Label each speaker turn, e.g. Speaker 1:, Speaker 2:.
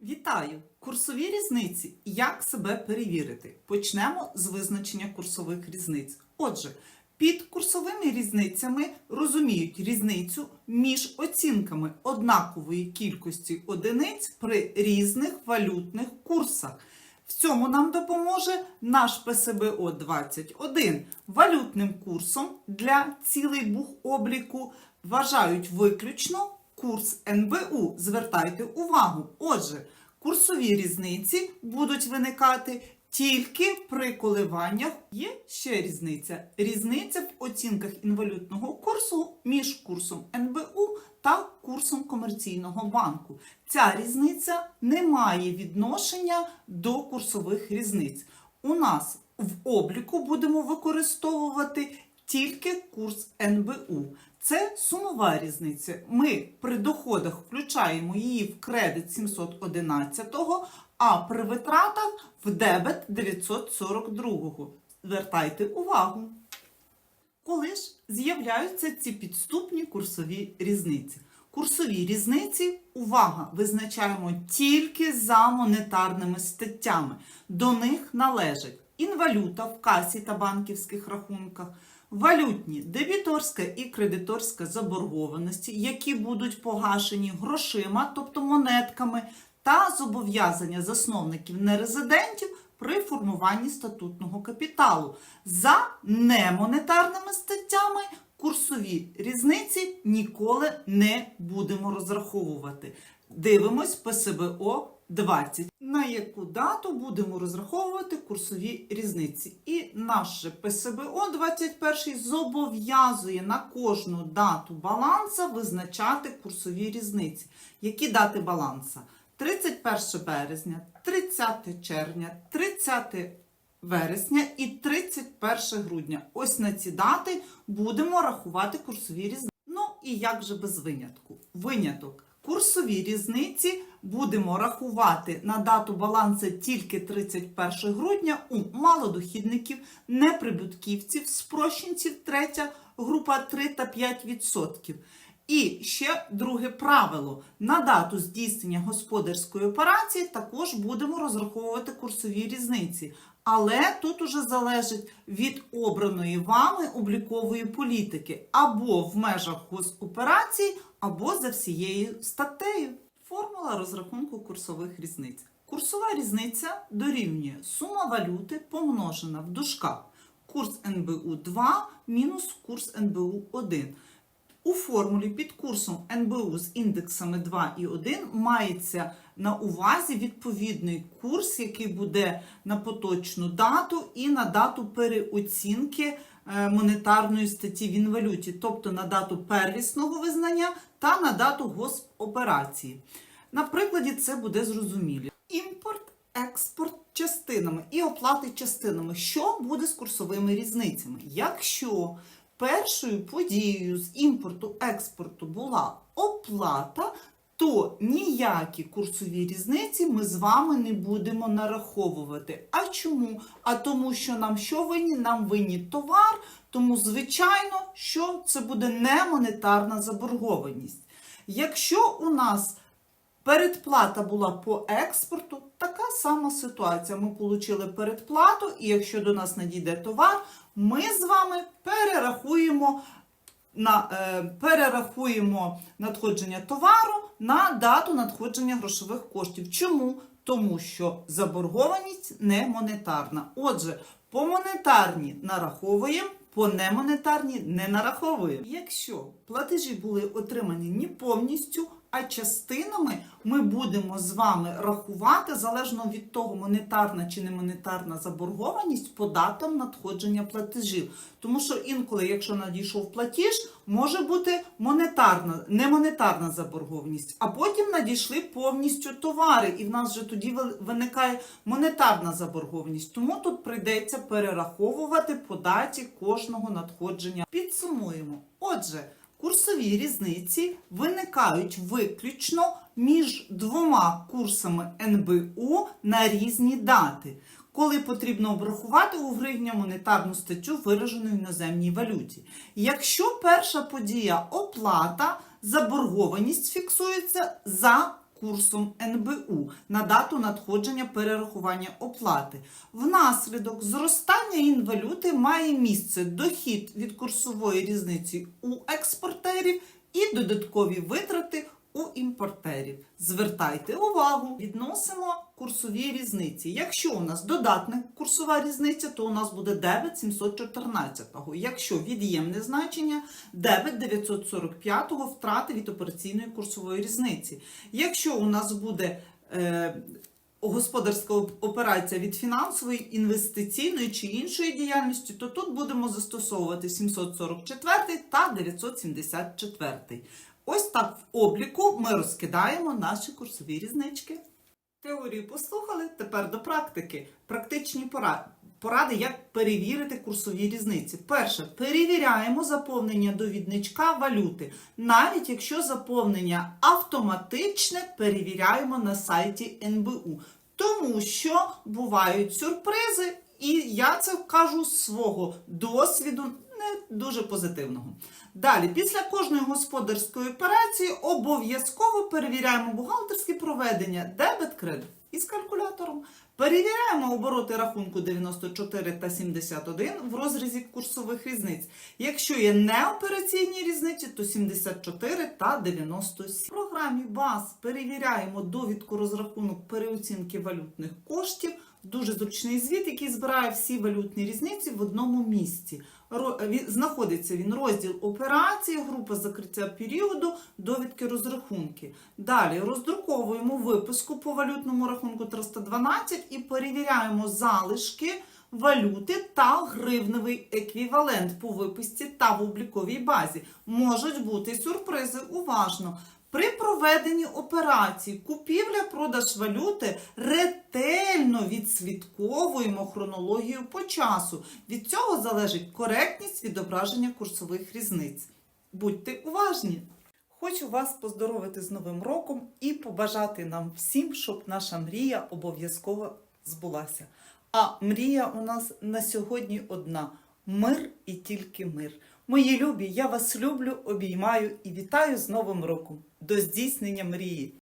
Speaker 1: Вітаю! Курсові різниці. Як себе перевірити? Почнемо з визначення курсових різниць. Отже, під курсовими різницями розуміють різницю між оцінками однакової кількості одиниць при різних валютних курсах. В цьому нам допоможе наш ПСБО 21. Валютним курсом для цілей бухобліку вважають виключно курс НБУ. Звертайте увагу. Отже, курсові різниці будуть виникати тільки при коливаннях. Є ще різниця. Різниця в оцінках інвалютного курсу між курсом НБУ та курсом комерційного банку. Ця різниця не має відношення до курсових різниць. У нас в обліку будемо використовувати тільки курс НБУ. Це сумова різниця. Ми при доходах включаємо її в кредит 711-го, а при витратах в дебет 942-го. Звертайте увагу. Коли ж з'являються ці підступні курсові різниці? Курсові різниці, увага, визначаємо тільки за монетарними статтями. До них належать інвалюта в касі та банківських рахунках, валютні дебіторська і кредиторська заборгованості, які будуть погашені грошима, тобто монетками, та зобов'язання засновників нерезидентів при формуванні статутного капіталу. За немонетарними статтями курсові різниці ніколи не будемо розраховувати. Дивимось ПСБО 20. На яку дату будемо розраховувати курсові різниці? І наше ПСБО 21 зобов'язує на кожну дату баланса визначати курсові різниці. Які дати баланса? 31 березня, 30 червня, 30 вересня і 31 грудня. Ось на ці дати будемо рахувати курсові різниці. Ну і як же без винятку? Виняток. Курсові різниці будемо рахувати на дату балансу тільки 31 грудня у малодохідників, неприбутківців, спрощенців, третя група 3 та 5%. І ще друге правило: на дату здійснення господарської операції також будемо розраховувати курсові різниці. Але тут уже залежить від обраної вами облікової політики або в межах госоперацій, або за всією статтею. Формула розрахунку курсових різниць. Курсова різниця дорівнює сума валюти помножена в дужках курс НБУ 2 мінус курс НБУ 1. У формулі під курсом НБУ з індексами 2 і 1 мається на увазі відповідний курс, який буде на поточну дату і на дату переоцінки е, монетарної статті в інвалюті, тобто на дату первісного визнання та на дату госоперації. На прикладі це буде зрозуміло. Імпорт, експорт частинами і оплати частинами. Що буде з курсовими різницями? Якщо першою подією з імпорту-експорту була оплата, то ніякі курсові різниці ми з вами не будемо нараховувати. А чому? А тому, що нам що винні? Нам винні товар, тому, звичайно, що це буде не монетарна заборгованість. Якщо у нас Передплата була по експорту, така сама ситуація. Ми отримали передплату, і якщо до нас надійде товар, ми з вами перерахуємо, на, е, перерахуємо надходження товару на дату надходження грошових коштів. Чому? Тому що заборгованість не монетарна. Отже, по монетарні нараховуємо, по немонетарні не нараховуємо. Якщо платежі були отримані не повністю, а частинами ми будемо з вами рахувати залежно від того, монетарна чи не монетарна заборгованість по датам надходження платежів. Тому що інколи, якщо надійшов платіж, може бути монетарна, не монетарна заборгованість, а потім надійшли повністю товари, і в нас вже тоді ви- виникає монетарна заборгованість. Тому тут прийдеться перераховувати по даті кожного надходження. Підсумуємо. Отже. Курсові різниці виникають виключно між двома курсами НБУ на різні дати, коли потрібно обрахувати у гривня монетарну статтю, виражену в іноземній валюті. Якщо перша подія оплата, Заборгованість фіксується за курсом НБУ на дату надходження перерахування оплати. Внаслідок зростання інвалюти має місце дохід від курсової різниці у експортерів і додаткові витрати у імпортерів. Звертайте увагу, відносимо курсові різниці. Якщо у нас додатна курсова різниця, то у нас буде дебет 714. Якщо від'ємне значення, дебет 945 втрати від операційної курсової різниці. Якщо у нас буде е, господарська операція від фінансової, інвестиційної чи іншої діяльності, то тут будемо застосовувати 744 та 974. Ось так в обліку ми розкидаємо наші курсові різнички. Теорію послухали, тепер до практики. Практичні пора- поради, як перевірити курсові різниці. Перше, перевіряємо заповнення довідничка валюти. Навіть якщо заповнення автоматичне, перевіряємо на сайті НБУ. Тому що бувають сюрпризи, і я це кажу з свого досвіду не дуже позитивного. Далі, після кожної господарської операції обов'язково перевіряємо бухгалтерські проведення дебет-кредит із калькулятором. Перевіряємо обороти рахунку 94 та 71 в розрізі курсових різниць. Якщо є неопераційні різниці, то 74 та 97. В програмі БАЗ перевіряємо довідку розрахунок переоцінки валютних коштів. Дуже зручний звіт, який збирає всі валютні різниці в одному місці. Знаходиться він розділ операції, група закриття періоду, довідки розрахунки. Далі роздруковуємо виписку по валютному рахунку 312 і перевіряємо залишки валюти та гривневий еквівалент по виписці та в обліковій базі. Можуть бути сюрпризи, уважно. При проведенні операцій купівля-продаж валюти ретельно відслідковуємо хронологію по часу. Від цього залежить коректність відображення курсових різниць. Будьте уважні! Хочу вас поздоровити з Новим роком і побажати нам всім, щоб наша мрія обов'язково збулася. А мрія у нас на сьогодні одна: мир і тільки мир. Мої любі, я вас люблю, обіймаю і вітаю з Новим роком до здійснення мрії.